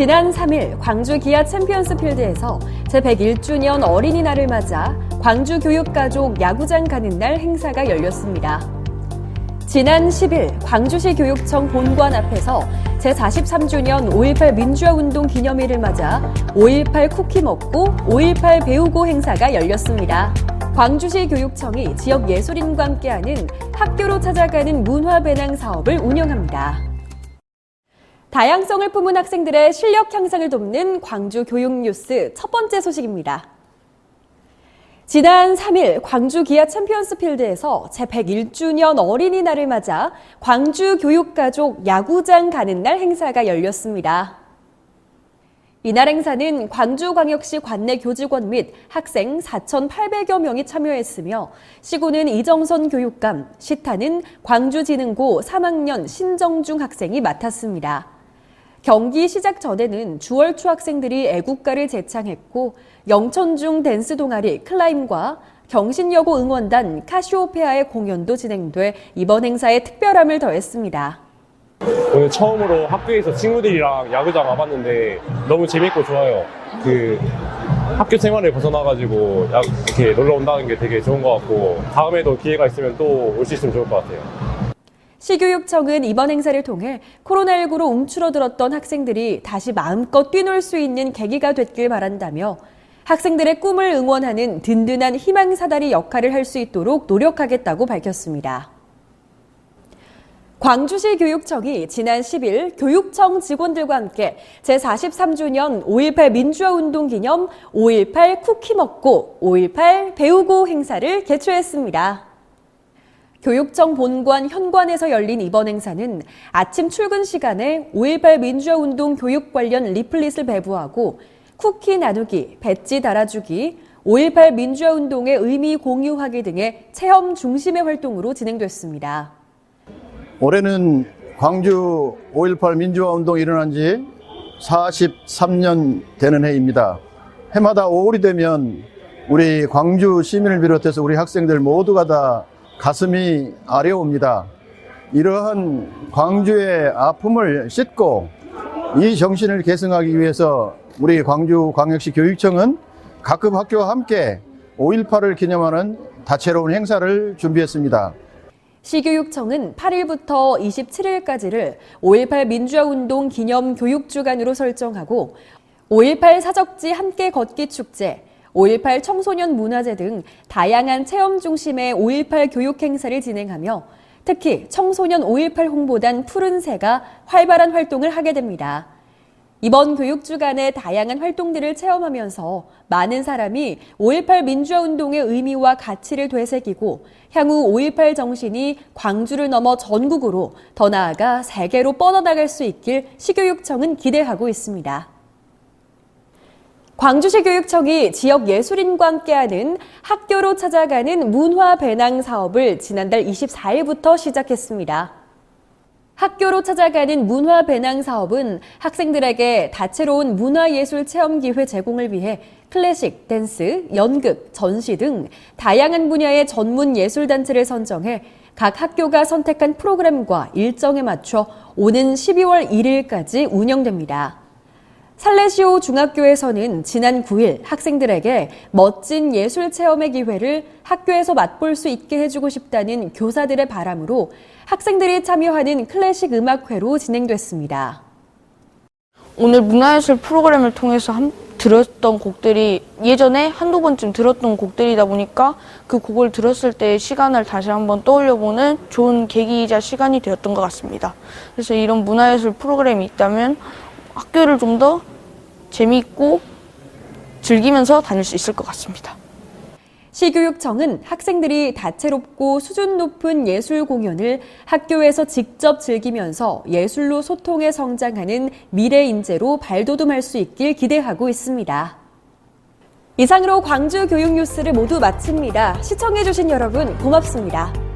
지난 3일 광주 기아 챔피언스 필드에서 제101주년 어린이날을 맞아 광주 교육가족 야구장 가는 날 행사가 열렸습니다. 지난 10일 광주시 교육청 본관 앞에서 제43주년 5.18 민주화 운동 기념일을 맞아 5.18 쿠키 먹고 5.18 배우고 행사가 열렸습니다. 광주시 교육청이 지역 예술인과 함께하는 학교로 찾아가는 문화 배낭 사업을 운영합니다. 다양성을 품은 학생들의 실력 향상을 돕는 광주 교육 뉴스 첫 번째 소식입니다. 지난 3일 광주 기아 챔피언스 필드에서 제101주년 어린이날을 맞아 광주 교육가족 야구장 가는 날 행사가 열렸습니다. 이날 행사는 광주광역시 관내 교직원 및 학생 4,800여 명이 참여했으며 시구는 이정선 교육감, 시타는 광주지능고 3학년 신정중 학생이 맡았습니다. 경기 시작 전에는 주월초 학생들이 애국가를 제창했고 영천중 댄스 동아리 클라임과 경신여고 응원단 카시오페아의 공연도 진행돼 이번 행사에 특별함을 더했습니다. 오늘 처음으로 학교에서 친구들이랑 야구장 와봤는데 너무 재밌고 좋아요. 그 학교 생활을 벗어나가지고 야- 이렇게 놀러 온다는 게 되게 좋은 것 같고 다음에도 기회가 있으면 또 올 수 있으면 좋을 것 같아요. 시교육청은 이번 행사를 통해 코로나19로 움츠러들었던 학생들이 다시 마음껏 뛰놀 수 있는 계기가 됐길 바란다며 학생들의 꿈을 응원하는 든든한 희망 사다리 역할을 할 수 있도록 노력하겠다고 밝혔습니다. 광주시 교육청이 지난 10일 교육청 직원들과 함께 제43주년 5.18 민주화 운동 기념 5.18 쿠키 먹고 5.18 배우고 행사를 개최했습니다. 교육청 본관 현관에서 열린 이번 행사는 아침 출근 시간에 5.18 민주화 운동 교육 관련 리플릿을 배부하고 쿠키 나누기, 배지 달아주기, 5.18 민주화 운동의 의미 공유하기 등의 체험 중심의 활동으로 진행됐습니다. 올해는 광주 5.18 민주화 운동이 일어난 지 43년 되는 해입니다. 해마다 5월이 되면 우리 광주 시민을 비롯해서 우리 학생들 모두가 다 가슴이 아려옵니다. 이러한 광주의 아픔을 씻고 이 정신을 계승하기 위해서 우리 광주 광역시 교육청은 각급 학교와 함께 5.18을 기념하는 다채로운 행사를 준비했습니다. 시교육청은 8일부터 27일까지를 5.18 민주화 운동 기념 교육주간으로 설정하고 5.18 사적지 함께 걷기 축제, 5.18 청소년 문화제 등 다양한 체험 중심의 5.18 교육 행사를 진행하며 특히 청소년 5.18 홍보단 푸른새가 활발한 활동을 하게 됩니다. 이번 교육주간의 다양한 활동들을 체험하면서 많은 사람이 5.18 민주화 운동의 의미와 가치를 되새기고 향후 5.18 정신이 광주를 넘어 전국으로 더 나아가 세계로 뻗어나갈 수 있길 시교육청은 기대하고 있습니다. 광주시 교육청이 지역 예술인과 함께하는 학교로 찾아가는 문화 배낭 사업을 지난달 24일부터 시작했습니다. 학교로 찾아가는 문화 배낭 사업은 학생들에게 다채로운 문화예술 체험 기회 제공을 위해 클래식, 댄스, 연극, 전시 등 다양한 분야의 전문 예술단체를 선정해 각 학교가 선택한 프로그램과 일정에 맞춰 오는 12월 1일까지 운영됩니다. 살레시오 중학교에서는 지난 9일 학생들에게 멋진 예술 체험의 기회를 학교에서 맛볼 수 있게 해주고 싶다는 교사들의 바람으로 학생들이 참여하는 클래식 음악회로 진행됐습니다. 오늘 문화예술 프로그램을 통해서 한, 들었던 곡들이 예전에 한두 번쯤 들었던 곡들이다 보니까 그 곡을 들었을 때의 시간을 다시 한번 떠올려보는 좋은 계기이자 시간이 되었던 것 같습니다. 그래서 이런 문화예술 프로그램이 있다면 학교를 좀 더 재미있고 즐기면서 다닐 수 있을 것 같습니다. 시교육청은 학생들이 다채롭고 수준 높은 예술 공연을 학교에서 직접 즐기면서 예술로 소통해 성장하는 미래 인재로 발돋움할 수 있길 기대하고 있습니다. 이상으로 광주 교육 뉴스를 모두 마칩니다. 시청해주신 여러분 고맙습니다.